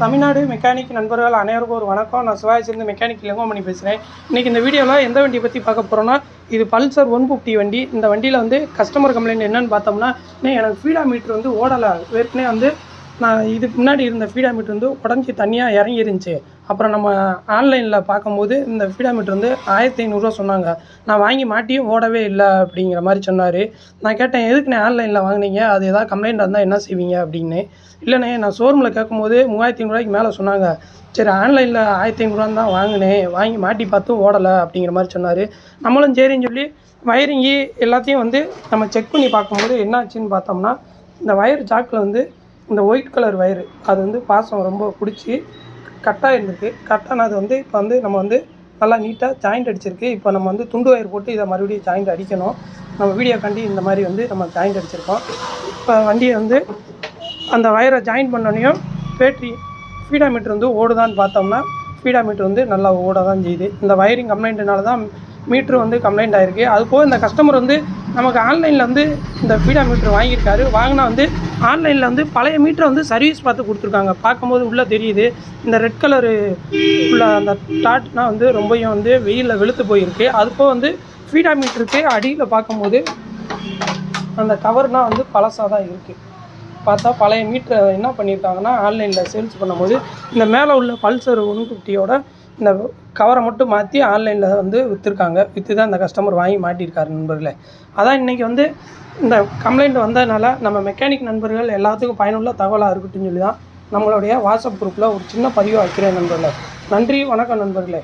Tamil Nadu mechanic நண்பர்கள் அனைவருக்கும் ஒரு வணக்கம். நான் சிவாய் சேர்ந்து மெக்கானிக் இளங்கோமணி பேசுகிறேன் இன்றைக்கி இந்த வீடியோவில் எந்த வண்டியை பற்றி பார்க்க போகிறோன்னா இது பல்சர் ஒன் ஃபிஃப்டி வண்டி. இந்த வண்டியில் வந்து கஸ்டமர் கம்ப்ளைண்ட் என்னன்னு பார்த்தோம்னா "அண்ணே, எனக்கு ஃபீடா மீட்ரு வந்து ஓடலை. ஏற்கனவே வந்து நான் இதுக்கு முன்னாடி இருந்த ஃபீடா மீட்டர் வந்து உடஞ்சி தனியாக இறங்கி இருந்துச்சு அப்புறம் நம்ம ஆன்லைனில் பார்க்கும்போது இந்த ஃபீடா மீட்ரு வந்து ஆயிரத்தி ஐநூறுரூவா சொன்னாங்க. நான் வாங்கி மாட்டியும் ஓடவே இல்லை அப்படிங்கிற மாதிரி சொன்னார். நான் கேட்டேன் எதுக்குண்ணே ஆன்லைனில் வாங்குனீங்க? அது ஏதாவது கம்ப்ளைண்ட் இருந்தால் என்ன செய்வீங்க? அப்படின்னு. இல்லைண்ணே நான் ஷோரூமில் கேட்கும்போது மூவாயிரத்தி ஐநூறுரூவாய்க்கு மேலே சொன்னாங்க. சரி ஆன்லைனில் ஆயிரத்தி ஐநூறுரூவான்னு தான் வாங்கினேன் வாங்கி மாட்டி பார்த்தும் ஓடலை அப்படிங்கிற மாதிரி சொன்னார். நம்மளும் சரின்னு சொல்லி வயரிங்கி எல்லாத்தையும் வந்து நம்ம செக் பண்ணி பார்க்கும்போது என்னாச்சுன்னு பார்த்தோம்னா இந்த வயர் ஜாக்கில் வந்து இந்த ஒயிட் கலர் வயரு அது வந்து பாசம் ரொம்ப பிடிச்சி கட்டாக இருந்திருக்கு கட்டானது வந்து இப்போ வந்து நம்ம வந்து நல்லா நீட்டாக ஜாயிண்ட் அடிச்சிருக்கு. இப்போ நம்ம வந்து துண்டு வயர் போட்டு இதை மறுபடியும் ஜாயிண்ட் அடிக்கணும். நம்ம வீடியோ கண்டி இந்த மாதிரி வந்து நம்ம ஜாயிண்ட் அடிச்சிருக்கோம். இப்போ வண்டியை வந்து அந்த ஒயரை ஜாயின் பண்ணோடனையும் பேட்டரி ஃபீடா மீட்ரு வந்து ஓடுதான்னு பார்த்தோம்னா ஃபீடா மீட்ரு வந்து நல்லா ஓட தான் செய்யுது. இந்த வயரிங் கம்ப்ளைண்ட்னால தான் மீட்ரு வந்து கம்ப்ளைண்ட் ஆகிருக்கு அது போக இந்த கஸ்டமர் வந்து நமக்கு ஆன்லைனில் வந்து இந்த ஃபீடா மீட்ரு வாங்கியிருக்காரு. வாங்கினா வந்து ஆன்லைனில் வந்து பழைய மீட்டரை வந்து சர்வீஸ் பார்த்து கொடுத்துருக்காங்க. பார்க்கும்போது உள்ளே தெரியுது. இந்த ரெட் கலரு உள்ள அந்த டாட்னா வந்து ரொம்பவும் வந்து வெயிலில் வெளுத்து போயிருக்கு. அதுப்போ வந்து ஃபீடா மீட்டருக்கு அடியில் பார்க்கும்போது அந்த கவர்னால் வந்து பழசாக தான் இருக்குது பார்த்தா பழைய மீட்டரை என்ன பண்ணியிருக்காங்கன்னா ஆன்லைனில் சேல்ஸ் பண்ணும்போது இந்த மேலே உள்ள பல்சர் ஒன் ஃபிஃப்டியோட இந்த கவரை மட்டும் மாற்றி ஆன்லைனில் வந்து விற்றுருக்காங்க விற்று தான் இந்த கஸ்டமர் வாங்கி மாட்டியிருக்காரு நண்பர்களே. அதான் இன்றைக்கி வந்து இந்த கம்ப்ளைண்ட் வந்ததுனால நம்ம மெக்கானிக் நண்பர்கள் எல்லாத்துக்கும் பயனுள்ள தகவலாக இருக்கட்டும்னு சொல்லி தான் நம்மளுடைய வாட்ஸ்அப் குரூப்பில் ஒரு சின்ன பதிவு வைக்கிறேன் நண்பர்களே. நன்றி வணக்கம் நண்பர்களே.